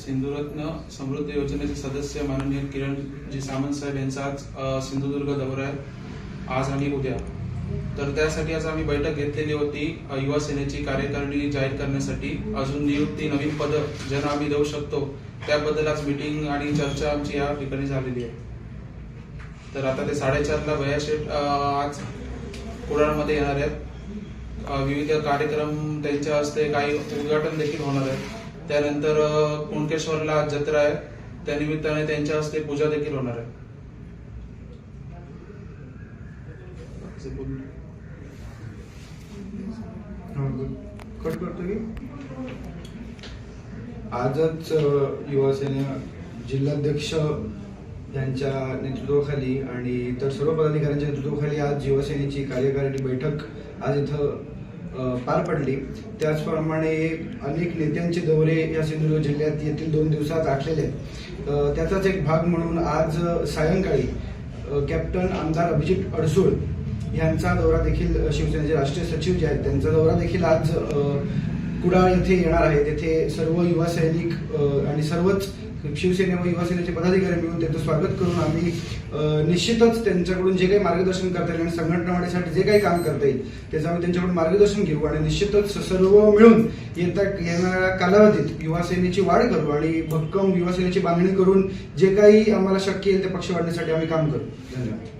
सिंधुरत्न समृद्धी योजनेचे सदस्य माननीय किरणजी सामंत साहेब यांचा आज सिंधुदुर्ग दौरा आहे आज आणि उद्या. तर त्यासाठी आज आम्ही बैठक घेतलेली होती युवा सेनेची कार्यकारिणी जाहीर करण्यासाठी. अजून नियुक्ती नवीन पद ज्यांना आम्ही देऊ शकतो त्याबद्दल आज मीटिंग आणि चर्चा आमची या ठिकाणी झालेली आहे. तर आता ते साडेचारला भया शेठ आज कुडाळमध्ये येणार आहेत. विविध कार्यक्रम त्यांच्या हस्ते काही उद्घाटन देखील होणार आहे. त्यानंतर कुणकेश्वरला आज जत्रा आहे. त्यानिमित्ताने त्यांच्या हस्ते पूजा देखील होणार आहे. कट करतो की? आजच अ, युवा सेना जिल्हाध्यक्ष यांच्या नेतृत्वाखाली आणि इतर सर्व पदाधिकाऱ्यांच्या नेतृत्वाखाली आज युवासेनेची कार्यकारिणी बैठक आज इथं पार पडली. त्याचप्रमाणे अनेक नेत्यांचे दौरे या सिंधुदुर्ग जिल्ह्यात येथील दोन दिवसात आखलेले आहेत. त्याचाच एक भाग म्हणून आज सायंकाळी कॅप्टन आमदार अभिजित अडसूळ यांचा दौरा देखील शिवसेनेचे राष्ट्रीय सचिव जे आहेत त्यांचा दौरा देखील आज कुडाळ येथे येणार आहे तेथे सर्व युवा सैनिक आणि सर्वच शिवसेने व युवा सेनेचे पदाधिकारी मिळून त्यांचं स्वागत करून आम्ही निश्चितच त्यांच्याकडून जे काही मार्गदर्शन करता येईल आणि संघटना वाढीसाठी जे काही काम करता येईल त्याचं आम्ही त्यांच्याकडून मार्गदर्शन घेऊ आणि निश्चितच सर्व मिळून येत्या येणाऱ्या कालावधीत युवा सेनेची वाढ करू आणि भक्कम युवा सेनेची बांधणी करून जे काही आम्हाला शक्य येईल ते पक्ष वाढण्यासाठी आम्ही काम करू. धन्यवाद.